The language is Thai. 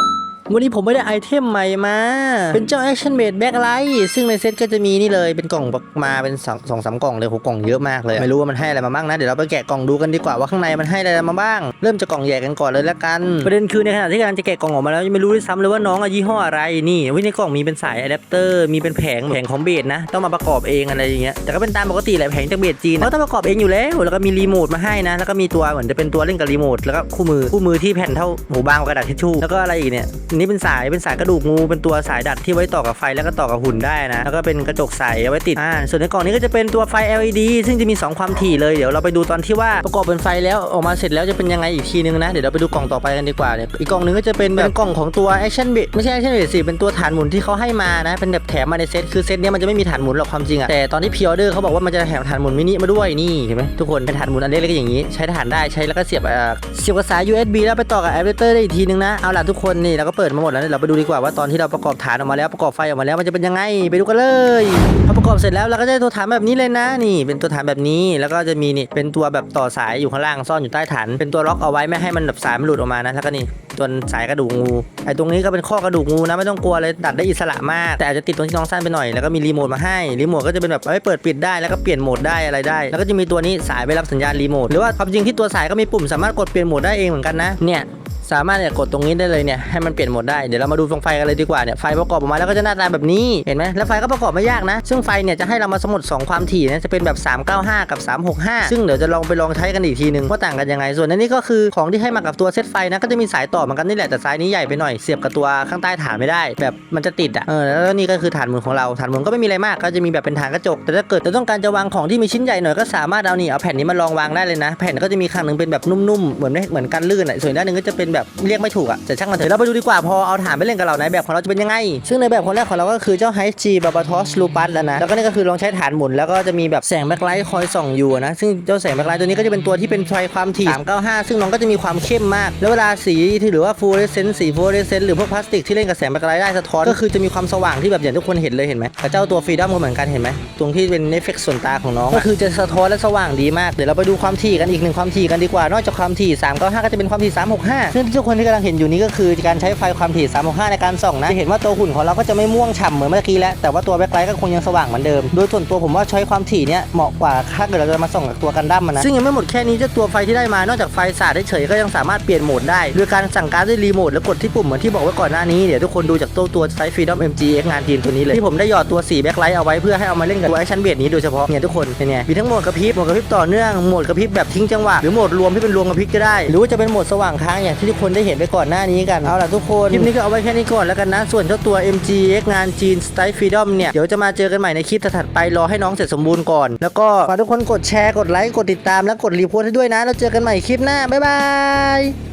you วันนี้ผมไม่ได้ไอเทมใหม่มา เป็นเจ้า Action Made Backlight ซึ่งในเซตก็จะมีนี่เลยเป็นกล่องมาเป็นสองสองสามกล่องเลยโหกล่องเยอะมากเลย ไม่รู้ว่ามันให้อะไรมาบ้างนะ เดี๋ยวเราไปแกะกล่องดูกันดีกว่าว่าข้างในมันให้อะไรมาบ้าง เริ่มจากกล่องใหญ่กันก่อนเลยละกัน ประเด็นคือในขณะที่กำลังจะแกะกล่องออกมาแล้วยังไม่รู้ด้วยซ้ำเลยว่าน้องอะยี่ห้ออะไรนี่วิในกล่องมีเป็นสายอะแดปเตอร์มีเป็นแผงแผงของเบสนะต้องมาประกอบเองอะไรอย่างเงี้ยแต่ก็เป็นตามปกติแหละแผงจากเบสจีนเขาต้องประกอบเองอยู่แล้วแล้วก็มีรีโมทมาให้นะแล้วก็มีตัวเหมือนจะเป็นตัวเล่นกับรีโมทแล้วก็คู่มือคู่มือที่แผ่นเท่าหูบางกว่ากระดาษทิชชู่แล้วก็อะไรอีกเนี่ยนี่เป็นสายเป็นสายกระดูกงู เป็นตัวสายดัดที่ไว้ต่อกับไฟแล้วก็ต่อกับหุ่นได้นะ แล้วก็เป็นกระจกใสเอาไว้ติดอ่าส่วนในกล่องนี้ก็จะเป็นตัวไฟ LED ซึ่งจะมี 2 ความถี่เลยเดี๋ยวเราไปดูตอนที่ว่าประกอบเป็นไฟแล้วออกมาเสร็จแล้วจะเป็นยังไงอีกทีนึงนะเดี๋ยวเราไปดูกล่องต่อไปกันดีกว่าเนี่ยอีกกล่องนึงก็จะเป็นแบบกล่องของตัว Action b i t ไม่ใช่ Action b i t สิเป็นตัวฐานหมุนที่เขาให้มานะเป็นแบบแถมมาในเซตคือเซตเนี้ยมันจะไม่มีฐานหมุนหรอกความจริงอะแต่ตอนที่พิออเดอร์เขาบอกว่ามันจะแถมฐานหมุนมินิมาด้วยนี่เห็นไหมทุกคนเป็นฐานหมุนอันเล็กๆอย่างนี้ใช้ฐานได้ใช้แล้วก็เสียบเอ่อเสียบกับสาย USB แล้วไปต่อกับอะแปเตอร์ได้อีกทีนึงนะเอาล่ะทุกคนนี่เราก็เปิดมาหมดแล้วเดี๋ยเราไปดูดีกว่าว่าตอนที่เราประกอบฐานออกมาแล้วประกอบไฟออกมาแล้วมันจะเป็นยังไงไปดูกันเลยพอประกอบเสร็จแล้วเราก็จะได้ตัวฐานแบบนี้เลยนะนี่ เป็นตัวฐานแบบนี้แล้วก็จะมีนี่เป็นตัวแบบต่อสายอยู่ข้างล่างซ่อนอยู่ใต้ฐานเป็นตัวล็อกเอาไว้ไม่ให้มันแบบสายมันหลุดออกมานะแล้วก็นี่ตัวสายกระดูกงูไอ้ตรงนี้ก็เป็นข้อกระดูกงูนะไม่ต้องกลัวเลยดัดได้อิสระมากแต่อาจจะติดตรงที่น้องสั้นไปหน่อยแล้วก็มีรีโมทมาให้รีโมทก็จะเป็นแบบเอาไว้เปิดปิดได้แล้วก็เปลี่ยนโหมดได้อะไรได้ แล้วก็จะมีตัวนี้สายไปรับสัญญาณรีโมทหรือว่าความจริงที่ตัวสายก็มีปุ่มสามารถกดเปลี่ยนโหมดได้เองเหมือนกันนะเนี่ย สามารถเนี่ยกดตรงนี้ได้เลยเนี่ยให้มันเปลี่ยนโหมดได้เดี๋ยวเรามาดูไฟกันเลยดีกว่าเนี่ยไฟประกอบออกมาแล้วก็จะหน้าตาแบบนี้เห็นไหมแล้วไฟก็ประกอบไม่ยากนะ ซึ่งไฟเนี่ยจะให้เรามาสมมติ2ความถี่นะจะเป็นแบบ 395 กับ 365 ซึ่งเดี๋ยวจะลองไปลองใช้กันอีกทีนึงว่าต่างกันยังไงส่วนอันนี้ก็คือของที่ให้มากับตัวเซตไฟนะก็จะมีสายต่อเหมือนกันนี่แหละแต่สายนี้ใหญ่ไปหน่อยเสียบกับตัวข้างใต้ฐานไม่ได้ แบบมันจะติดอะเออแล้วนี่ก็คือฐานหมุนของเราฐานหมุนก็ไม่มีอะไรมากก็จะมีแบบเป็นฐานกระจก แต่ถ้าเกิดจะต้องการจะวางของที่มีชิ้นใหญ่หน่อยก็สามารถเอานี่เอาแผ่นนี้มาลองวางได้เลยนะ แผ่นก็จะมีข้างหนึ่งเป็นแบบนุ่มๆเหมือนเหมือนกันลื่นอะส่วนด้านหนึงก็จะเป็นแบบเรียกไม่ถูกอะแต่ช่างมันเถอะเราไปดูดีกว่าพอเอาฐานไปเล่นกับเราในแบบของเราจะเป็นยังไง ซึ่งในแบบคนแรกของเราก็คือเจ้าไฮจีบาบาทอสลูปัสแล้วนะแล้วก็นี่ก็คือลองใช้ฐานหมุนแล้วก็จะมีแบบแสงแบ็คไลท์คอยส่องอยู่นะซึ่งเจ้าแสงแบ็คไลท์ตัวนี้ก็จะเป็นตัวที่เป็นไฟความถี่395 ซึ่งน้องก็จะมีความเข้มมาก แล้วเวลาสีที่หรือว่าฟลูออเรสเซนต์สีฟลูออเรสเซนต์หรือพวกพลาสติกที่เล่นกับแสงแบ็คไลท์ได้สะท้อนก็คือจะมีความสว่างที่แบบอย่างทุกคนเห็นเลยเห็นไหมกับเจ้าตัวฟรีดอมก็เหมือนกันเห็นไหมตรงที่เป็นเอฟเฟกต์ส่วนตาของน้องก็คือจะสะท้อนและสว่างดีมากเดี๋ยวเราไปดูความถี่กันอีกหนึ่งความถี่กันดีกว่า นอกจากความถี่395ก็จะเป็นความถี่365ซึ่งที่ทุกคนที่กำลังเห็นอยู่นี้ก็คือการใช้ไฟความถี่ 365 ในการส่องนะ จะเห็นว่าตัวหุ่นของเราก็จะไม่ม่วงฉ่ำเหมือนเมื่อกี้แล้ว แต่ว่าตัวแบ็คไลท์ก็คงยังสว่างเหมือนเดิม โดยส่วนตัวผมว่าใช้ความถี่เนี้ยเหมาะกว่าถ้าเกิดเราจะมาส่องกับตัวกันดั้มนะ ซึ่งยังไม่หมดแค่นี้เจ้าตัวไฟที่ได้มานอกจากไฟสาดเฉยก็ยังสามารถเปลี่ยนโหมดได้โดยการสั่งการด้วยรีโมทแล้วกดที่ปุ่มเหมือนที่บอกไว้ก่อนหน้านี้เดี๋ยวทุกคนดูจากตัวตัวไซส์ Freedom MGX งานทีมตัวนี้เลยที่ผมได้หยอดตัวสีแบ็คไลท์เอาไว้เพื่อให้เอามาเล่นกับตัวแอคชั่นเบดนี้โดยเฉพาะเนี่ยทุกคนเนี่ยมีทั้งโหมดกระพริบโหมดกระพริบต่อเนื่องโหมดกระพริบแบบทิ้งจังหวะหรือโหมดรวมที่เป็นรวมกระพริบก็ได้ หรือว่าจะเป็นโหมดสว่างค้างอย่างที่ทุกคนได้เห็นไปก่อนหน้านี้กัน เอาล่ะทุกคน คลิปนี้ก็เอาไว้แค่นี้ก่อนแล้วกันนะ ส่วนเจ้าตัว MGX งานจีน Style Freedom เนี่ย เดี๋ยวจะมาเจอกันใหม่ในคลิปถัดๆไปรอให้น้องเสร็จสมบูรณ์ก่อน แล้วก็ฝากทุกคนกดแชร์ กดไลค์ กดติดตาม และกดรีโพสต์ให้ด้วยนะ แล้วเจอกันใหม่คลิปหน้า บ๊ายบาย